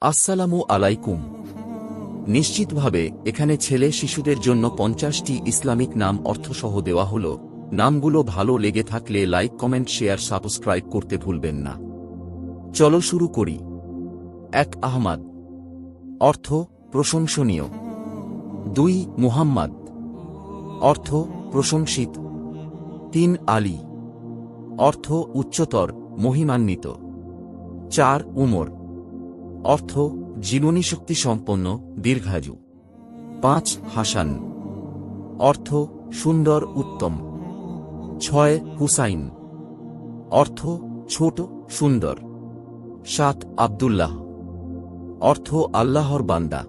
আসসালামু আলাইকুম। নিশ্চিতভাবে, এখানে ছেলে শিশুদের জন্য পঞ্চাশটি ইসলামিক নাম অর্থসহ দেওয়া হল। নামগুলো ভালো লেগে থাকলে লাইক, কমেন্ট, শেয়ার, সাবস্ক্রাইব করতে ভুলবেন না। চলো শুরু করি। এক, আহমাদ। অর্থ, প্রশংসনীয়। দুই, মুহাম্মদ। অর্থ, প্রশংসিত। তিন, আলী। অর্থ, উচ্চতর, মহিমান্বিত। চার, উমর। অর্থ জীবনীশক্তি সম্পন্ন, দীর্ঘায়ু। পাঁচ, হাসান। অর্থ, সুন্দর, উত্তম। ছয়, হুসাইন। অর্থ, ছোট, সুন্দর। সাত, আবদুল্লাহ। অর্থ, আল্লাহর বান্দা।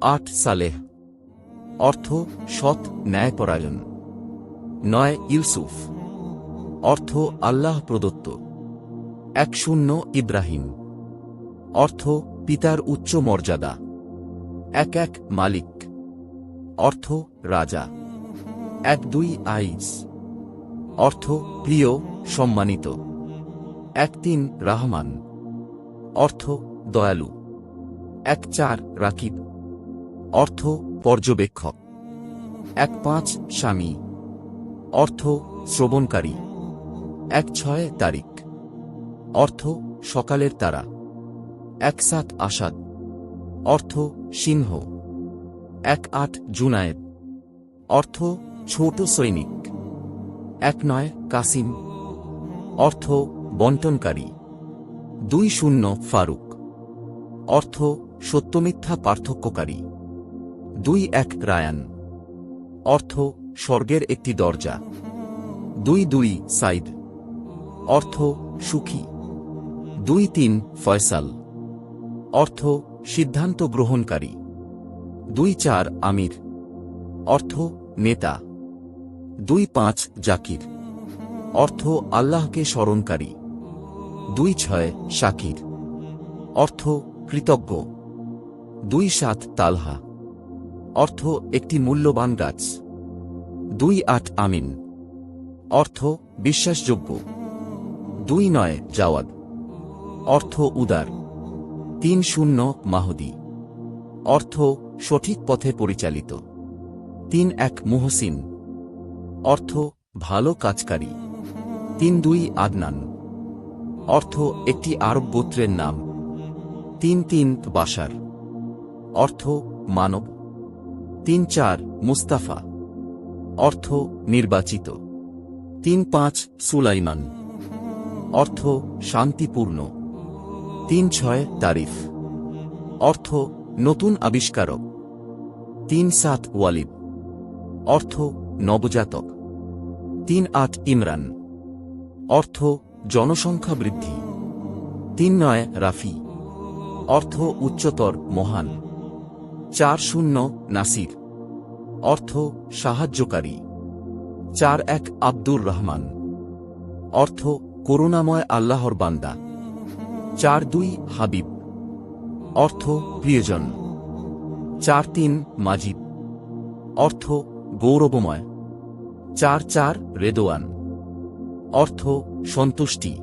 আট, সালেহ। অর্থ, সৎ, ন্যায়পরায়ণ। নয়, ইউসুফ। অর্থ, আল্লাহ প্রদত্ত। এক, শূন্য, ইব্রাহিম। অর্থ, পিতার উচ্চ মর্যাদা। এক এক, মালিক। অর্থ, রাজা। এক দুই আইস অর্থ, প্রিয়, সম্মানিত। এক তিন, রাহমান। অর্থ, দয়ালু। এক চার, রাকিব। অর্থ, পর্যবেক্ষক। এক পাঁচ, স্বামী। অর্থ, শ্রবণকারী। এক ছয়, তারিখ। অর্থ, সকালের তারা। এক সাত আসাদ। অর্থ, সিংহ। এক আট, জুনায়েদ। অর্থ, ছোট সৈনিক। এক নয়, কাসিম। অর্থ বন্টনকারী দুই শূন্য, ফারুক। অর্থ, সত্যমিথ্যা পার্থক্যকারী। দুই এক, রায়ান। অর্থ, স্বর্গের একটি দরজা। দুই দুই, সাইদ। অর্থ, সুখী। দুই তিন, ফয়সাল। অর্থ সিদ্ধান্ত গ্রহণকারী। দুই চার আমির। অর্থ নেতা। দুই পাঁচ জাকির। অর্থ আল্লাহকে স্মরণকারী। দুই ছয় শাকির। অর্থ কৃতজ্ঞ। দুই সাত তালহা। অর্থ একটি মূল্যবান গাছ। দুই আট আমিন। অর্থ বিশ্বাসযোগ্য। দুই নয় জাওয়াদ। অর্থ উদার। তিন শূন্য মাহুদি। অর্থ, সঠিক পথে পরিচালিত। তিন এক মুহসিন। অর্থ, ভালো কাজকারী। তিন দুই আদনান। অর্থ, একটি আরব গোত্রের নাম। তিন তিন বাসার অর্থ, মানব। তিন চার মুস্তাফা। অর্থ, নির্বাচিত। তিন পাঁচ সুলাইমান। অর্থ, শান্তিপূর্ণ। তিন ছয় তারিফ। অর্থ, নতুন আবিষ্কারক। তিন সাত ওয়ালিদ। অর্থ, নবজাতক। তিন আট ইমরান। অর্থ, জনসংখ্যা বৃদ্ধি। তিন নয় রাফি। অর্থ, উচ্চতর, মহান। চার শূন্য নাসির। অর্থ, সাহায্যকারী। চার এক আব্দুর রহমান। অর্থ, করুণাময় আল্লাহর বান্দা। চার দুই হাবিব। অর্থ প্রিয়জন। চার তিন মাজিব অর্থ গৌরবময়। চার চার রেদোয়ান। অর্থ সন্তুষ্টি।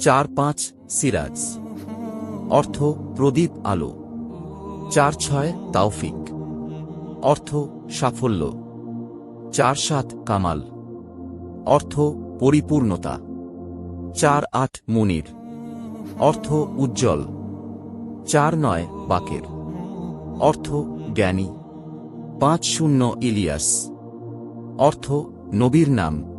চার পাঁচ সিরাজ। অর্থ প্রদীপ আলো। চার ছয় তাওফিক। অর্থ সাফল্য। চার সাত কামাল। অর্থ পরিপূর্ণতা। চার আট মুনির। অর্থ উজ্জ্বল। চার নয় বাকের। অর্থ জ্ঞানী। পাঁচ শূন্য ইলিয়াস। অর্থ নবীর নাম।